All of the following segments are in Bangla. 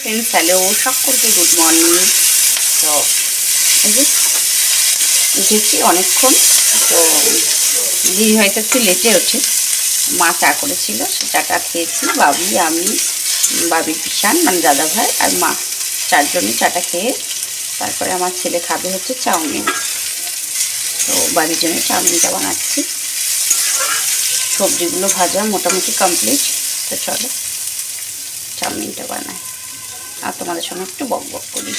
ফ্রেন্ডস হ্যালো সকলকে গুড মর্নিং তো উঠেছি অনেকক্ষণ। তো, দিদি হয়তো একটু লেটে ওঠে। মা চা করেছিল, সে চাটা খেয়েছি। বাবি, আমি, বাবির পিসান মানে দাদা ভাই আর মা। চারজনই চাটা খেয়ে তারপরে আমার ছেলে খাবে হচ্ছে চাউমিন। তো, বাড়ির জন্য চাউমিনটা বানাচ্ছি। সবজিগুলো ভাজা মোটামুটি কমপ্লিট তো চলো, চাউমিনটা বানাই। আর তোমাদের সঙ্গে একটু বক বক করি।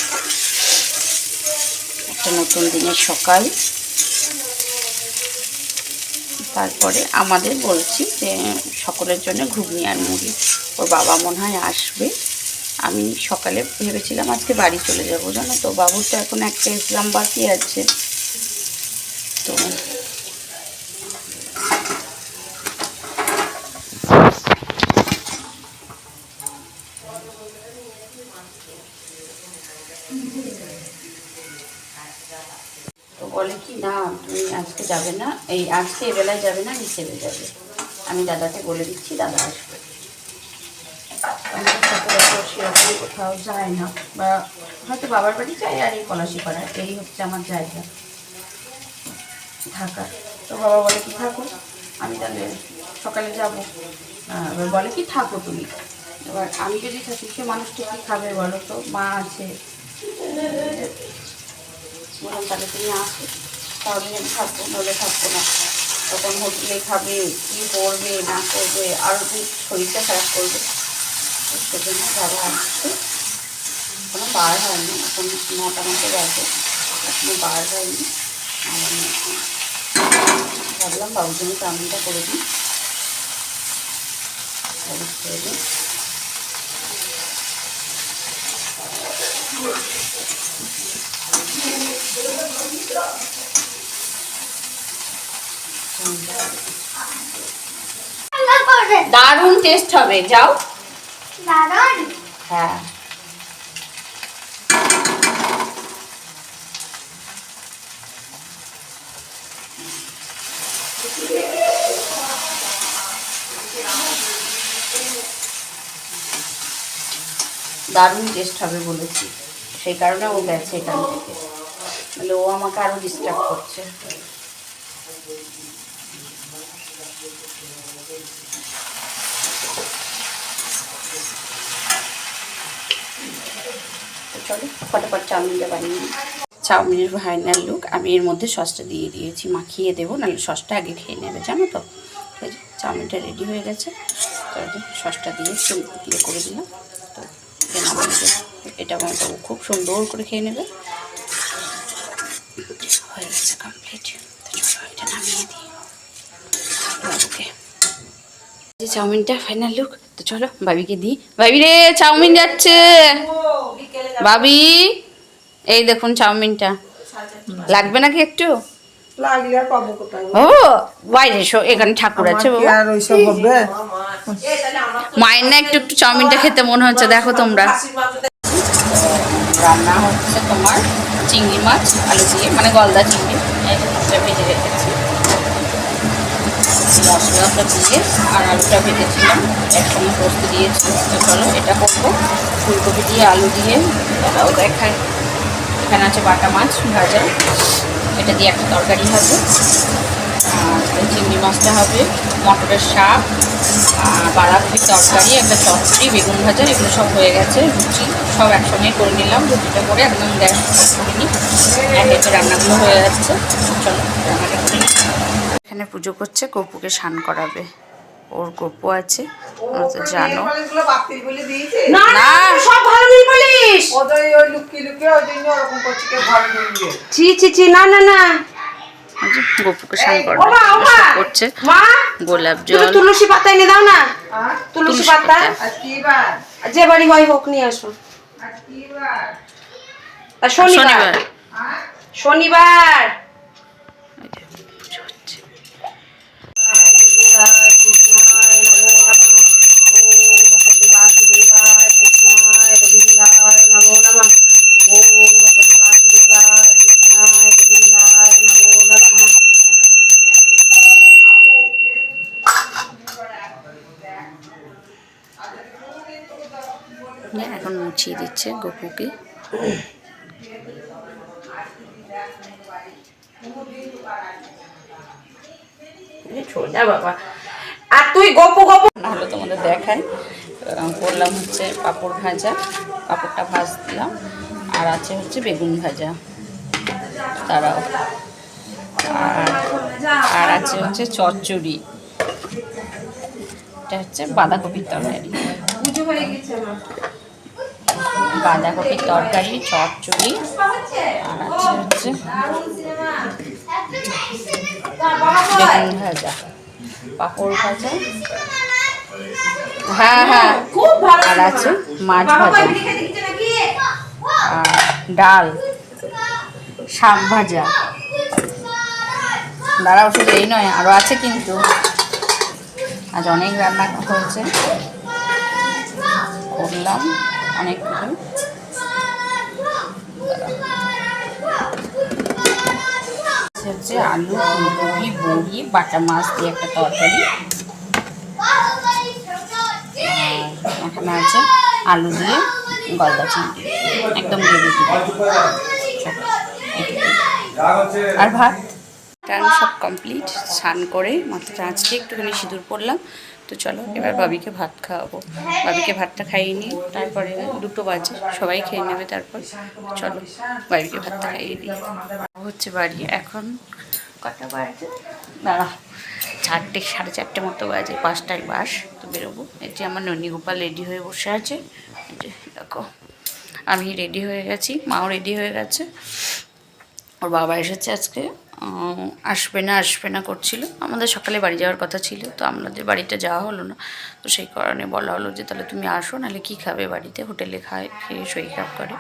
একটা নতুন দিনের সকাল। তারপরে আমাদের বলছি যে, সকলের জন্য ঘুগনি আর মুড়ি। ওর বাবা মনে হয় আসবে। আমি সকালে ভেবেছিলাম আজকে বাড়ি চলে যাব, জানো তো? বাবুর তো এখন একটা এক্সাম বাকি আছে। তো বলে কি না তুমি আজকে যাবে না, এই আজকে এবেলায় যাবে না বিকেলে যাবে। আমি দাদাকে বলে দিচ্ছি, দাদা আসবে। কোথাও যায় না, বা হয়তো বাবার বাড়ি যাই আর এই পলাশি পাড়া এই হচ্ছে আমার জায়গা। থাকা তো বাবা বলে কি, থাকো, আমি তাহলে সকালে যাব। এবার বলে কি, থাকো তুমি। এবার আমি যদি থাকি, সে মানুষটা কী খাবে বলো তো? মা আছে। বললাম, তাহলে তুমি আসো। তাহলে আমি থাকব নইলে থাকব না। তখন হোটেলে খাবে, কী করবে, না করবে আরও কি শরীরটা খারাপ করবে। তো সেজন্য বাবা আসছে। এখনও বার হয়নি, এখন নটা মতো বাজে। এখনও বার হয়নি। আর ভাবলাম বাবুর জন্য চাউমিনটা করে দিই। খেয়ে দিই দারুণ টেস্ট হবে যাও। দারুণ হ্যাঁ। দারুণ টেস্ট হবে বলেছি। সেই কারণে ও গেছে এখান থেকে। তাহলে ও আমাকে আরও ডিস্টার্ব করছে। ফটাফট চাউমিনটা বানিয়ে নিই। চাউমিনের ফাইনাল লুক আমি এর মধ্যে সসটা দিয়ে দিয়েছি, মাখিয়ে দেবো, নাহলে সসটা আগে খেয়ে নেবে, জানো তো? চাউমিনটা রেডি হয়ে গেছে। সসটা দিয়ে দিয়ে করে দিলাম। তো এটা খুব সুন্দর করে খেয়ে নেবে হয়ে গেছে কমপ্লিট তো চলো এটা নামিয়ে দিই বাবুকে যে চাউমিনটা ফাইনাল লুক তো চলো বাবিকে দিই। বাবি রে চাউমিন যাচ্ছে। বাবি এই দেখুন চাউমিনটা। লাগবে নাকি একটু? ও বাইরে এসো এখানে ঠাকুর আছে মায়ের না একটু একটু চাউমিনটা খেতে মনে হচ্ছে দেখো তোমরা। রান্না হচ্ছে তোমার চিংড়ি মাছ আলু দিয়ে মানে গলদা চিংড়ি। ভেজে রেখেছি। মশলাটা দিয়ে আর আলুটা ভেজেছিলাম। একসঙ্গে পোস্ত দিয়েছি চলো, এটা করব। ফুলকপি দিয়ে আলু দিয়ে, এটাও দেখায় এখানে আছে বাটা মাছ ভাজা। এটা দিয়ে একটা তরকারি হবে। আর চিংড়ি মাছটা হবে মটরের শাক। বাঁধাকপির তরকারি, একটা চচ্চড়ি, বেগুন ভাজা, এগুলো সব হয়ে গেছে। লুচি সব একসঙ্গে করে নিলাম। রুটিটা করে একদম গ্যাস করে নিই। এক রান্নাগুলো হয়ে যাচ্ছে। চলো, রান্নাটা করে এখানে পুজো করছে গপুকে স্নান করাবে। ওর গপু আছে তো জানো। না সব ভালো নেই বলিস। ওদের ওই লুকিয়ে লুকিয়ে ওই জন্য ওরকম করছে কেউ ঘরে ঢুকিয়ে ছি ছি ছি না না না। গপুকে স্নান ওমা, ওমা। করাবে করছে। গোলাপ জল। তুলসী পাতা এনে দাও না। তুলসী পাতা। যে বাড়ি হয় হোক নিয়ে আসো। শনিবার। শনিবার। গুছিয়ে দিচ্ছে গপুকে। বাবা। আর তুই গপু তোমাদের দেখাই। করলাম হচ্ছে পাঁপড় ভাজা। পাঁপড়টা ভাজলাম। আর আছে হচ্ছে বেগুন ভাজা। তারাও আর আর আছে হচ্ছে চচ্চড়ি। এটা হচ্ছে বাঁধাকপির তরকারি। পুজো হয়ে গেছে আমার। বাঁধাকপির তরকারি চচ্চড়ি আর আছে হচ্ছে বেগুন ভাজা পাঁপড় ভাজা। হ্যাঁ হ্যাঁ আর আছে মাছ ভাজা। আর ডাল শাক ভাজা। দাঁড়াও শুধু এই নয় আরও আছে কিন্তু। আজ অনেক রান্না হয়েছে করলাম। অনেক কিছু হচ্ছে আলু, ফুলকপি, বড়ি, বাটা মাছ দিয়ে একটা তরকারি। এখানে আছে আলু দিয়ে গলদা চিংড়ি। একদম আর ভাত? টান সব কমপ্লিট স্নান করে মাথাটা আঁচকে একটুখানি সিঁদুর পরলাম। তো চলো, এবার বাবিকে ভাত খাওয়াবো। বাবিকে ভাতটা খাইয়ে নিই তারপরে দুটো বাজে, সবাই খেয়ে নেবে তারপর চলো, বাবিকে ভাতটা খাইয়ে দিই। হচ্ছে বাড়ি, এখন কটা বাজে? দাঁড়া, চারটে, সাড়ে চারটে মতো বাজে, পাঁচটায় বাস, তো বেরোবো। যে আমার গোপাল রেডি হয়ে বসে আছে দেখো, আমি রেডি হয়ে গেছি, মাও রেডি হয়ে গেছে। ওর বাবা এসেছে আজকে। আসবে না আসবে না করছিল। আমাদের সকালে বাড়ি যাওয়ার কথা ছিল, তো আমাদের বাড়িটা যাওয়া হলো না। তো সেই কারণে বলা হলো যে, তাহলে তুমি আসো, নাহলে কী খাবে বাড়িতে? হোটেলে খায়, খেয়ে শরীর খারাপ করে।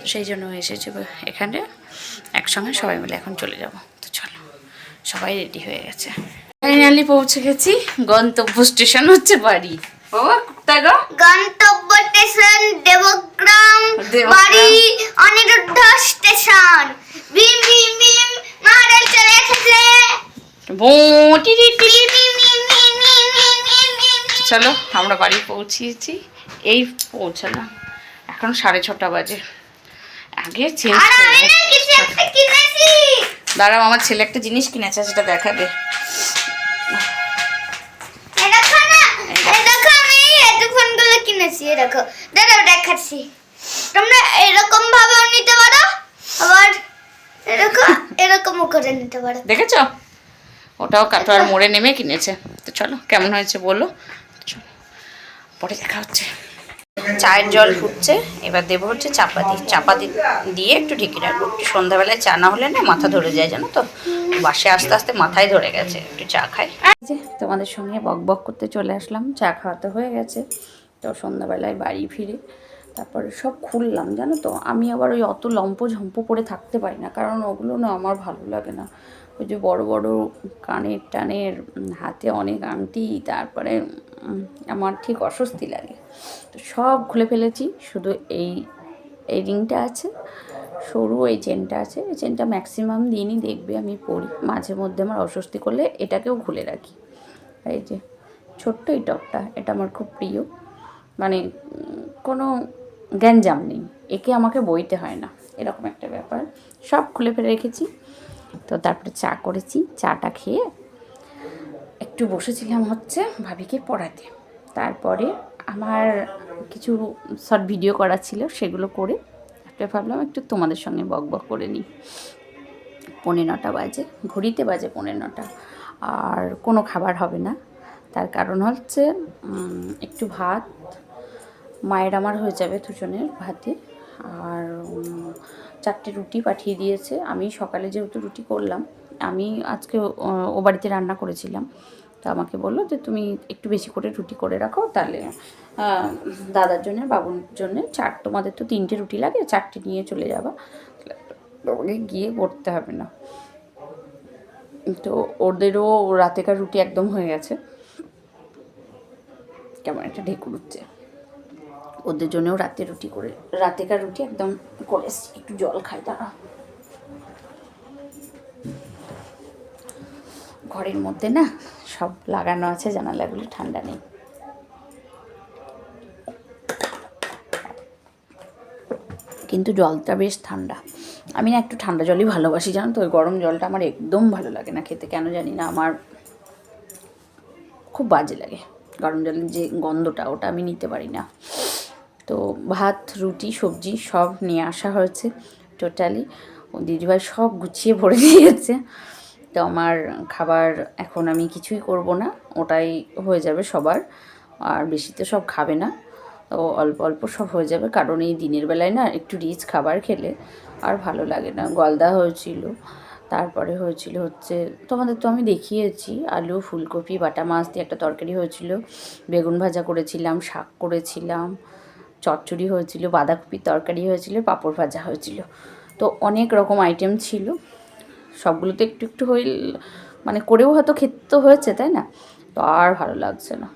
তো সেই জন্য এসেছে। এখানে একসঙ্গে সবাই মিলে এখন চলে যাব। তো চলো, সবাই রেডি হয়ে গেছে। ফাইনালি পৌঁছে গেছি। গন্তব্য স্টেশন হচ্ছে বাড়ি। বাবা গন্তব্য চলো আমরা বাড়ি পৌঁছিয়েছি। এই পৌঁছালাম। এখন সাড়ে ছটা বাজে। আগে চেঞ্জ দাঁড়াও আমার ছেলে একটা জিনিস কিনেছে সেটা দেখাবে। কিনেছি এই দেখো। দেখাচ্ছি। তোমরা এরকম ভাবেও নিতে পারো আবার এরকম এরকমও করে নিতে পারো। দেখেছ? ওটাও কাটোয়ার মোড়ে নেমে কিনেছে। তো চলো কেমন হয়েছে বলো। পরে দেখা হচ্ছে। চায়ের জল ফুটছে এবার দেবো হচ্ছে চাপাতি। চাপাতি দিয়ে একটু ঢেকে রাখব। একটু সন্ধ্যাবেলায় চা না হলে না মাথা ধরে যায় জানো তো? বাসে আস্তে আস্তে মাথায় ধরে গেছে একটু চা খাই। যে তোমাদের সঙ্গে বক বক করতে চলে আসলাম। চা খাওয়াতে হয়ে গেছে। তো সন্ধ্যাবেলায় বাড়ি ফিরে তারপরে সব খুললাম জানো তো? আমি আবার ওই অত লম্প ঝম্প করে থাকতে পারি না কারণ ওগুলো না আমার ভালো লাগে না। ওই যে বড় বড় কানের টানের হাতে অনেক আংটি তারপরে আমার ঠিক অস্বস্তি লাগে। তো সব খুলে ফেলেছি, শুধু এই এই রিংটা আছে, সরু এই চেনটা আছে, এই চেনটা ম্যাক্সিমাম দিনই দেখবে আমি পরি মাঝে মধ্যে আমার অস্বস্তি করলে এটাকেও খুলে রাখি। এই যে, ছোট্ট এই টপটা, এটা আমার খুব প্রিয়। মানে কোনো গ্যাঞ্জাম নেই, একে আমাকে বইতে হয় না, এরকম একটা ব্যাপার। সব খুলে ফেলে রেখেছি। তো তারপরে চা করেছি, চাটা খেয়ে একটু বসেছিলাম হচ্ছে ভাবিকে পড়াতে। তারপরে আমার কিছু শর্ট ভিডিও করা ছিল সেগুলো করে একটা ভাবলাম একটু তোমাদের সঙ্গে বক বক করে নিই। পৌনে নটা বাজে, ঘড়িতে বাজে পৌনে নটা। আর কোনো খাবার হবে না। তার কারণ হচ্ছে একটু ভাত, মায়ের আমার হয়ে যাবে দুজনের ভাতে। আর চারটে রুটি পাঠিয়ে দিয়েছে। আমি সকালে যেহেতু রুটি করলাম আমি আজকে ও- বাড়িতে রান্না করেছিলাম। তো আমাকে বলল যে, তুমি একটু বেশি করে রুটি করে রাখো, তাহলে দাদার জন্য, বাবুর জন্য চার, তোমাদের তো তিনটে রুটি লাগে, চারটে নিয়ে চলে যাবা। তোমাকে গিয়ে করতে হবে না। তো ওদেরও রাতেকার রুটি একদম হয়ে গেছে। কেমন একটা ঢেকুর উঠছে। ওদের জন্যও রাতে রুটি করে, রাতেকার রুটি একদম করে একটু জল খাই তারা ঘরের মধ্যে না সব লাগানো আছে, জানালাগুলো ঠান্ডা নেই। কিন্তু জলটা বেশ ঠান্ডা। আমি না একটু ঠান্ডা জলই ভালোবাসি, জানো তো? ওই গরম জলটা আমার একদম ভালো লাগে না খেতে। কেন জানি না, আমার খুব বাজে লাগে। গরম জলের যে গন্ধটা, ওটা আমি নিতে পারি না। তো ভাত, রুটি, সবজি সব নিয়ে আসা হয়েছে, টোটালি। ও দিদিভাই সব গুছিয়ে ভরে দিয়েছে। তো আমার খাবার এখন আমি কিছুই করব না, ওটাই হয়ে যাবে সবার। আর বেশি তো সব খাবে না, তো অল্প অল্প সব হয়ে যাবে। কারণ এই দিনের বেলায় না একটু রিচ খাবার খেলে আর ভালো লাগে না। গলদা হয়েছিল, তারপরে হয়েছিল হচ্ছে, তোমাদের তো আমি দেখিয়েছি, আলু, ফুলকপি, বাটা মাছ দিয়ে একটা তরকারি হয়েছিল। বেগুন ভাজা করেছিলাম, শাক করেছিলাম, চচ্চড়ি হয়েছিল, বাঁধাকপির তরকারি হয়েছিল, পাঁপড় ভাজা হয়েছিল। তো অনেক রকম আইটেম ছিল। সবগুলো তো একটু একটু হয়ে মানে করেও হয়তো খেতে হয়েছে, তাই না? তো আর ভালো লাগছে না।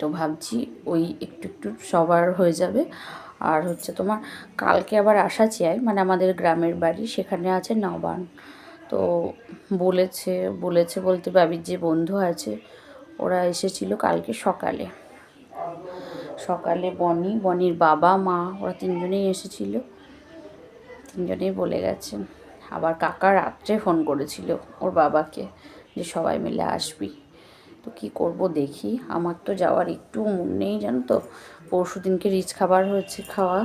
তো ভাবছি ওই একটু একটু সবার হয়ে যাবে। আর হচ্ছে তোমার কালকে আবার আসা চাই মানে আমাদের গ্রামের বাড়ি, সেখানে আছে নবান। তো বলেছে বলেছে বলতে বাবির যে বন্ধু আছে, ওরা এসেছিল কালকে সকালে। সকালে বনি, বনির বাবা, মা, ওরা তিনজনেই এসেছিল। তিনজনেই বলে গেছেন আবার কাকা রাত্রে ফোন করেছিল ওর বাবাকে যে সবাই মিলে আসবি। তো কি করব দেখি, আমার তো যাওয়ার একটু মন নেই জানো তো। পরশু দিনকে রিচ খাবার হয়েছে খাওয়া,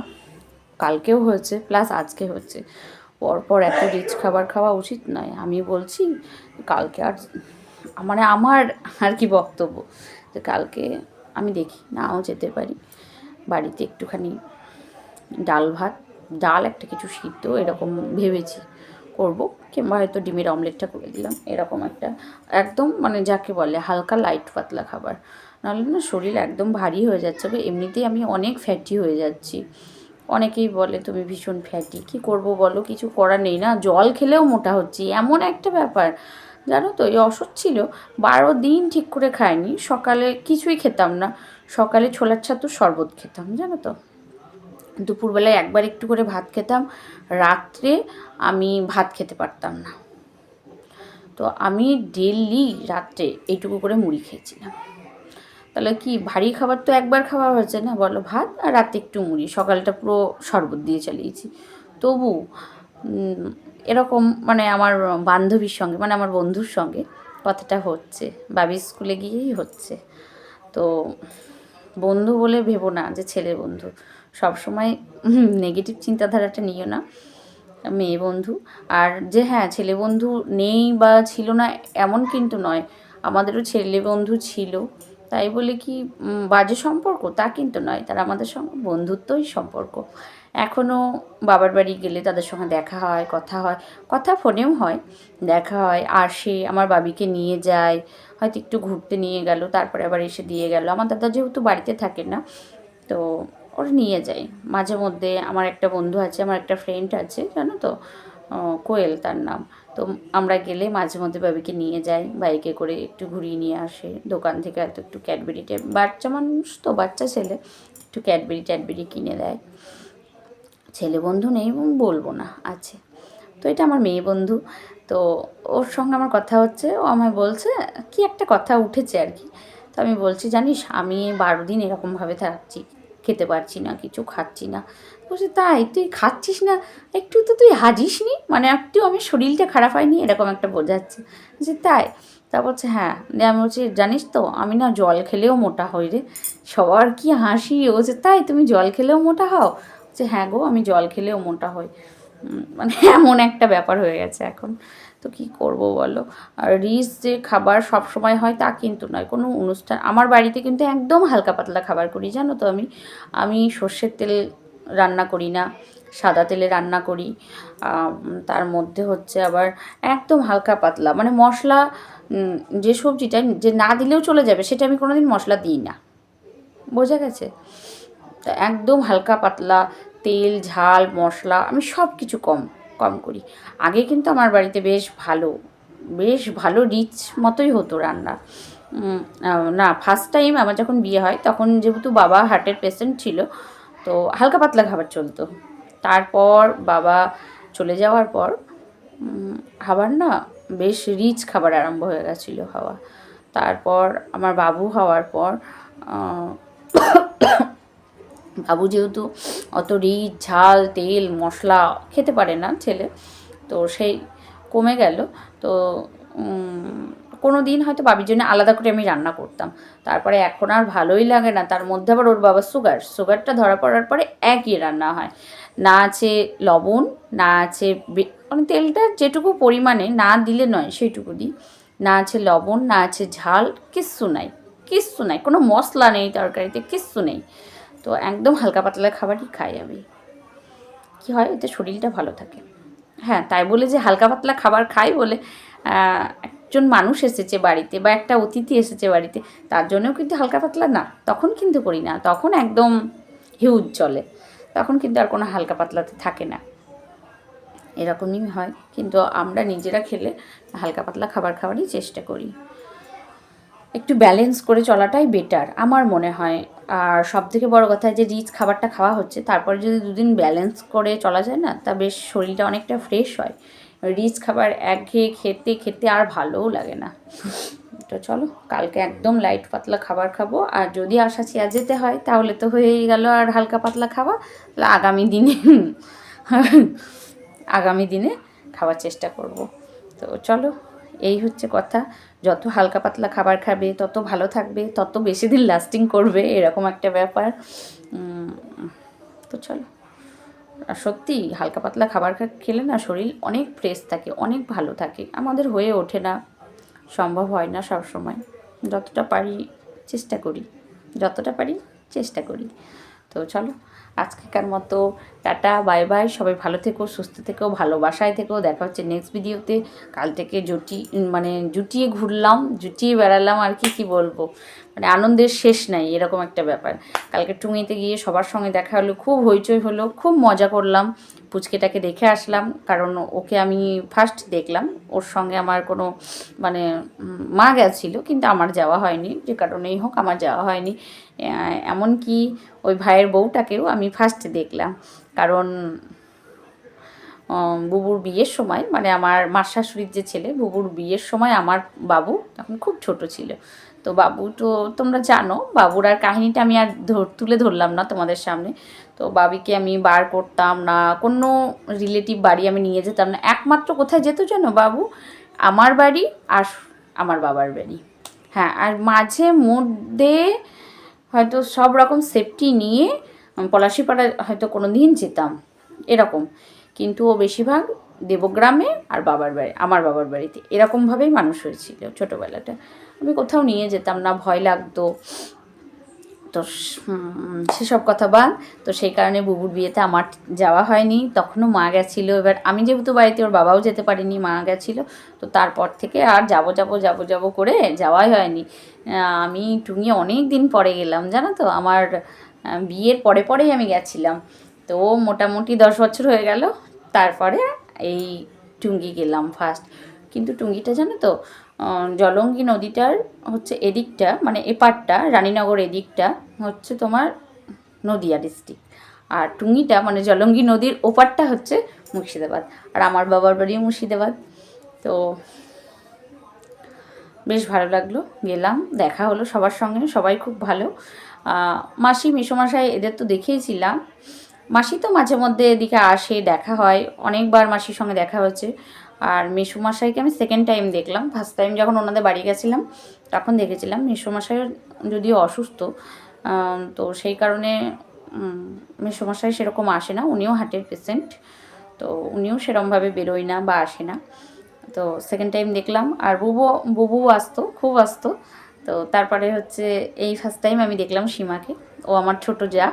কালকেও হয়েছে, প্লাস আজকে হচ্ছে পরপর এত রিচ খাবার খাওয়া উচিত নয়। আমি বলছি, কালকে আর মানে আমার আর কি বক্তব্য, যে কালকে আমি দেখি, নাও যেতে পারি। বাড়িতে একটুখানি ডাল ভাত, ডাল একটা কিছু সিদ্ধ, এরকম ভেবেছি। করব, কিংবা হয়তো ডিমের অমলেটটা করে দিলাম, এরকম একটা একদম মানে যাকে বলে হালকা লাইট পাতলা খাবার। নাহলে না শরীর একদম ভারী হয়ে যাচ্ছে এমনিতেই আমি অনেক ফ্যাটি হয়ে যাচ্ছি। অনেকেই বলে, তুমি ভীষণ ফ্যাটি কি করব বলো? কিছু করার নেই না, জল খেলেও মোটা হচ্ছি। এমন একটা ব্যাপার, জানো তো, এই অসুখ ছিল, বারো দিন ঠিক করে খাইনি, সকালে কিছুই খেতাম না, সকালে ছোলার ছাতু শরবত খেতাম, জানো তো। দুপুরবেলায় একবার একটু করে ভাত খেতাম, রাত্রে আমি ভাত খেতে পারতাম না। তো আমি ডেলি রাত্রে এইটুকু করে মুড়ি খেয়েছিলাম। তাহলে কি ভারী খাবার তো একবার খাওয়া হয়েছে না? বলো ভাত আর রাতে একটু মুড়ি। সকালটা পুরো শরবত দিয়ে চালিয়েছি। তবু এরকম মানে আমার বান্ধবীর সঙ্গে মানে আমার বন্ধুর সঙ্গে কথাটা হচ্ছে। বাবি স্কুলে গিয়েই হচ্ছে। তো বন্ধু বলে ভেবো না যে ছেলে বন্ধু। সবসময় নেগেটিভ চিন্তাধারাটা নিও না। মেয়ে বন্ধু। আর যে হ্যাঁ ছেলে বন্ধু নেই বা ছিল না এমন কিন্তু নয়। আমাদেরও ছেলে বন্ধু ছিল। তাই বলে কি বাজে সম্পর্ক? তা কিন্তু নয়। তারা আমাদের সঙ্গে বন্ধুত্বই সম্পর্ক। এখনও বাবার বাড়ি গেলে তাদের সঙ্গে দেখা হয়, কথা হয়। কথা ফোনেও হয়। দেখা হয়, আসে, আমার বাবিকে নিয়ে যায়। হয়তো একটু ঘুরতে নিয়ে গেল, তারপরে আবার এসে দিয়ে গেল। আমার দাদা যেহেতু বাড়িতে থাকে না, তো ওরা নিয়ে যায় মাঝে মধ্যে আমার একটা বন্ধু আছে, আমার একটা ফ্রেন্ড আছে, জানো তো? কোয়েল তার নাম। তো আমরা গেলে মাঝে মধ্যে বাবিকে নিয়ে যাই, বাইকে করে একটু ঘুরিয়ে নিয়ে আসে। দোকান থেকে হয়তো একটু ক্যাডবেরি বাচ্চা মানুষ তো, বাচ্চা ছেলে। একটু ক্যাডবেরি ট্যাডবেরি কিনে দেয়। ছেলে বন্ধু নেই বলব না, আছে। তো এটা আমার মেয়ে বন্ধু। তো ওর সঙ্গে আমার কথা হচ্ছে, ও আমায় বলছে, কি একটা কথা উঠেছে আর কি? তো আমি বলছি, জানিস, আমি বারো দিন এরকমভাবে থাকছি। খেতে পারছি না, কিছু খাচ্ছি না। বলছে, তাই? তুই খাচ্ছিস না? একটু তো তুই হাজিস নি? মানে একটু আমার শরীরটা খারাপ হয়নি? এরকম একটা বোঝাচ্ছে। যে তাই? তা বলছে হ্যাঁ। দিয়ে আমি বলছি, জানিস তো, আমি না জল খেলেও মোটা হই রে। সবার কি হাসি? যে তাই? তুমি জল খেলেও মোটা হও? যে হ্যাঁ গো, আমি জল খেলেও মোটা হই। মানে এমন একটা ব্যাপার হয়ে গেছে এখন। তো কি করব বলো? আর রিচ যে খাবার সব সময় হয় তা কিন্তু নয়। কোনো অনুষ্ঠান আমার বাড়িতে কিন্তু একদম হালকা পাতলা খাবার করি, জানো তো আমি। আমি সর্ষের তেল রান্না করি না, সাদা তেলে রান্না করি। তার মধ্যে হচ্ছে আবার একদম হালকা পাতলা। মানে মশলা যে সবজিটা যে না দিলেও চলে যাবে, সেটা আমি কোনোদিন মশলা দিই না। বোঝা গেছে? একদম হালকা পাতলা তেল, ঝাল, মশলা, আমি সব কিছু কম। কম করি। আগে কিন্তু আমার বাড়িতে বেশ ভালো বেশ ভালো রিচ মতোই হতো রান্না। না ফার্স্ট টাইম আমার যখন বিয়ে হয়, তখন যেহেতু বাবা হার্টের পেশেন্ট ছিল, তো হালকা পাতলা খাবার চলতো। তারপর বাবা চলে যাওয়ার পর খাবার না বেশ রিচ খাবার আরম্ভ হয়ে গেছিল খাওয়া। তারপর আমার বাবু হওয়ার পর বাবু যেহেতু অত রিচ, ঝাল, তেল, মশলা খেতে পারে না ছেলে, তো সেই কমে গেল। তো কোনো দিন হয়তো বাবির জন্য আলাদা করে আমি রান্না করতাম। তারপরে এখন আর ভালোই লাগে না। তার মধ্যে আবার ওর বাবার সুগার। সুগারটা ধরা পড়ার পরে একই রান্না হয়। না আছে লবণ, না আছে মানে তেলটা যেটুকু পরিমাণে, না দিলে নয় সেইটুকু দিই। না আছে লবণ, না আছে ঝাল, কিচ্ছু নাই। কিচ্ছু নাই। কোনো মশলা নেই তরকারিতে, কিচ্ছু নেই। তো একদম হালকা পাতলা খাবারই খাই আমি। কী হয়, এতে শরীরটা ভালো থাকে। হ্যাঁ তাই বলে যে হালকা পাতলা খাবার খাই বলে একজন মানুষ এসেছে বাড়িতে বা একটা অতিথি এসেছে বাড়িতে, তার জন্যও কিন্তু হালকা পাতলা না, তখন কিন্তু করি না, তখন একদম হিউজ চলে, তখন কিন্তু আর কোনো হালকা পাতলাতে থাকে না। এরকমই হয়, কিন্তু আমরা নিজেরা খেলে হালকা পাতলা খাবার খাওয়ারই চেষ্টা করি। একটু ব্যালেন্স করে চলাটাই বেটার আমার মনে হয়। আর সব থেকে বড় কথা যে রিচ খাবারটা খাওয়া হচ্ছে, তারপরে যদি দুদিন ব্যালেন্স করে চলা যায় না, তা বেশ শরীরটা অনেকটা ফ্রেশ হয়। রিচ খাবার একঘেয়ে খেতে খেতে আর ভালোও লাগে না। তো চলো, কালকে একদম লাইট পাতলা খাবার খাব, আর যদি আশা চেয়া যেতে হয়, তাহলে তো হয়েই গেল আর হালকা পাতলা খাওয়া। তাহলে আগামী দিনে আগামী দিনে খাওয়ার চেষ্টা করব। তো চলো, এই হচ্ছে কথা। যত হালকা পাতলা খাবার খাবে, তত ভালো থাকবে, তত বেশি দিন লাস্টিং করবে, এরকম একটা ব্যাপার। তো চলো। আর সত্যি, হালকা পাতলা খাবার খেলে না শরীর অনেক ফ্রেশ থাকে, অনেক ভালো থাকে। আমাদের হয়ে ওঠে না, সম্ভব হয় না সব সময় যতটা পারি চেষ্টা করি, যতটা পারি চেষ্টা করি। তো চলো। আজকেকার মতো, টাটা, বাই বাই, সবাই ভালো থেকো, সুস্থ থেকো, ভালোবাসায় থেকো, দেখা হচ্ছে নেক্সট ভিডিওতে কাল থেকে জুটি মানে জুটিয়ে ঘুরলাম, জুটিয়ে বেড়ালাম আর কি কি বলব? মানে আনন্দের শেষ নাই, এরকম একটা ব্যাপার। কালকে টুঙিতে গিয়ে সবার সঙ্গে দেখা হলো, খুব হইচই হলো, খুব মজা করলাম। পুচকেটাকে দেখে আসলাম, কারণ ওকে আমি ফার্স্ট দেখলাম। ওর সঙ্গে আমার কোনো মানে মা গেছিল, কিন্তু আমার যাওয়া হয়নি, যে কারণেই হোক আমার যাওয়া হয়নি। এমনকি ওই ভাইয়ের বউটাকেও আমি ফার্স্ট দেখলাম। কারণ বুবুর বিয়ের সময় মানে আমার মার শাশুড়ির যে ছেলে, বুবুর বিয়ের সময় আমার বাবু তখন খুব ছোট ছিল। তো বাবু, তো তোমরা জানো বাবুর আর কাহিনীটা আমি আর ধর- তুলে ধরলাম না তোমাদের সামনে। তো বাবিকে আমি বার করতাম না, কোনো রিলেটিভ বাড়ি আমি নিয়ে যেতাম না। একমাত্র কোথায় যেত জানো বাবু? আমার বাড়ি আর আমার বাবার বাড়ি। হ্যাঁ আর মাঝে মধ্যে হয়তো সব রকম সেফটি নিয়ে পলাশিপাড়া হয়তো কোনো দিন যেতাম, এরকম। কিন্তু ও বেশিরভাগ দেবগ্রামে আর বাবার বাড়ি, আমার বাবার বাড়িতে। এরকমভাবেই মানুষ হয়েছিল ছোটোবেলাটা। আমি কোথাও নিয়ে যেতাম না, ভয় লাগতো। তো সেসব কথা বাদ। তো সেই কারণে বুবুর বিয়েতে আমার যাওয়া হয়নি। তখনও মা গেছিল। এবার আমি যেহেতু বাড়িতে, ওর বাবাও যেতে পারিনি, মা গেছিল। তো তারপর থেকে আর যাব যাব যাব যাব করে যাওয়াই হয়নি। আমি টুঙিয়ে অনেক দিন পরে গেলাম, জানো তো? আমার বিয়ের পরে পরেই আমি গেছিলাম। তো মোটামুটি দশ বছর হয়ে গেল। তারপরে এই টুঙ্গি গেলাম ফার্স্ট কিন্তু টুঙ্গিটা জানো তো জলঙ্গি নদীটার হচ্ছে এদিকটা মানে এপারটা, রানীনগর এদিকটা হচ্ছে তোমার নদিয়া ডিস্ট্রিক্ট আর টুঙ্গিটা মানে জলঙ্গি নদীর ওপারটা হচ্ছে মুর্শিদাবাদ। আর আমার বাবার বাড়িও মুর্শিদাবাদ। তো বেশ ভালো লাগল, গেলাম, দেখা হলো সবার সঙ্গে, সবাই খুব ভালো। মাসি মেসোমশাই এদের তো দেখেইছিলাম। মাসি তো মাঝে মধ্যে এদিকে আসে, দেখা হয়। অনেকবার মাসির সঙ্গে দেখা হয়েছে। আর মেসোমশাইকে আমি সেকেন্ড টাইম দেখলাম। ফার্স্ট টাইম যখন ওনাদের বাড়ি গেছিলাম, তখন দেখেছিলাম। মেসোমশাই যদিও অসুস্থ তো সেই কারণে মেসোমশাই সেরকম আসে না। উনিও হার্টের পেশেন্ট তো উনিও সেরকমভাবে বেরোয় না বা আসে না। তো সেকেন্ড টাইম দেখলাম। আর বুবু বুবু আসতো, খুব আসতো। তো তারপরে হচ্ছে, এই ফার্স্ট টাইম আমি দেখলাম সীমাকে। ও আমার ছোট যা।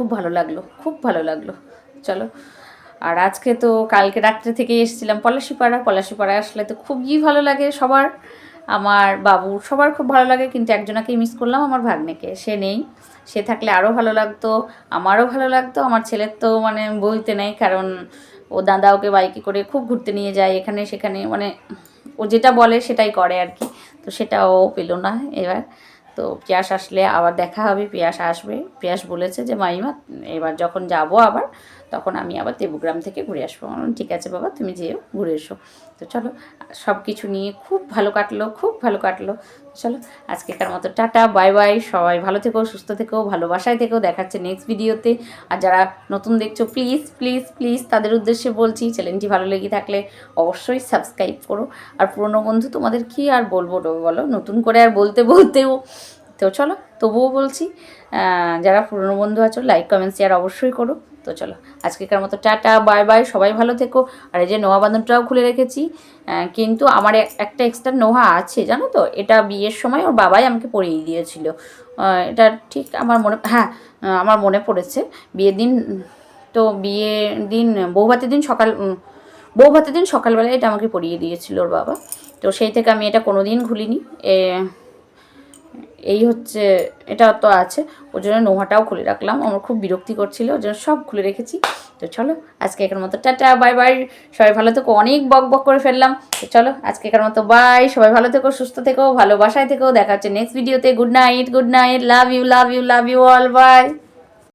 খুব ভালো লাগল, খুব ভালো লাগল। চলো, আর আজকে তো কালকে রাত্রে থেকে এসেছিলাম পলাশিপাড়া পলাশিপাড়া আসলে তো খুবই ভালো লাগে সবার। আমার বাবু সবার খুব ভালো লাগে, কিন্তু একজনাকেই মিস করলাম আমার ভাগ্নেকে। সে নেই, সে থাকলে আরও ভালো লাগতো, আমারও ভালো লাগতো, আমার ছেলের তো মানে বলতে নেই, কারণ ও দাদা ওকে বাইকে করে খুব ঘুরতে নিয়ে যায়, এখানে সেখানে মানে ও যেটা বলে সেটাই করে আর কি, তো সেটা ও পেল না এবার। তো পিয়াস আসলে আবার দেখা হবে, পিয়াস আসবে। পিয়াস বলেছে যে মাইমা এবার যখন যাব আবার তখন আমি আবার দেবগ্রাম থেকে ঘুরে আসব। ঠিক আছে বাবা, তুমি যেও, ঘুরে এসো। তো চলো, সব কিছু নিয়ে খুব ভালো কাটলো, খুব ভালো কাটলো। চলো, আজকেকার মতো টাটা, বাই বাই, সবাই ভালো থেকো, সুস্থ থেকো, ভালোবাসায় থেকো, দেখাচ্ছে নেক্সট ভিডিওতে আর যারা নতুন দেখছ প্লিজ প্লিজ প্লিজ তাদের উদ্দেশ্যে বলছি চ্যানেলটি ভালো লেগে থাকলে অবশ্যই সাবস্ক্রাইব করো। আর পুরনো বন্ধু, তোমাদের কি আর বলব বলো? নতুন করে আর বলতে, বলতেও। তো চলো, তবুও বলছি যারা পুরনো বন্ধু আছো লাইক কমেন্ট শেয়ার অবশ্যই করো। তো চলো আজকেকার মতো টাটা বাই বাই সবাই ভালো থেকো। আর এই যে নোয়া বাঁধনটাও খুলে রেখেছি কিন্তু আমার একটা এক্সট্রা নোহা আছে জানো তো? এটা বিয়ের সময় ওর বাবাই আমাকে পরিয়ে দিয়েছিল। এটা ঠিক আমার মনে হ্যাঁ আমার মনে পড়েছে। বিয়ের দিন তো বিয়ের দিন বৌভাতের দিন সকাল উম, বৌভাতের দিন সকালবেলায় এটা আমাকে পরিয়ে দিয়েছিল ওর বাবা। তো সেই থেকে আমি এটা কোনো দিন খুলিনি এই হচ্ছে, এটা তো আছে। ওর জন্য নোহাটাও খুলে রাখলাম। আমার খুব বিরক্তি করছিল, ওর জন্য সব খুলে রেখেছি। তো চলো, আজকে এখান মতো টাটা, বাই বাই। সবাই ভালো থেকো, অনেক বক বক করে ফেললাম। তো চলো, আজকে এখান মতো বাই। সবাই ভালো থেকো, সুস্থ থেকো, ভালোবাসায় থেকো। দেখা হচ্ছে নেক্সট ভিডিওতে good night good night love you love you love you all bye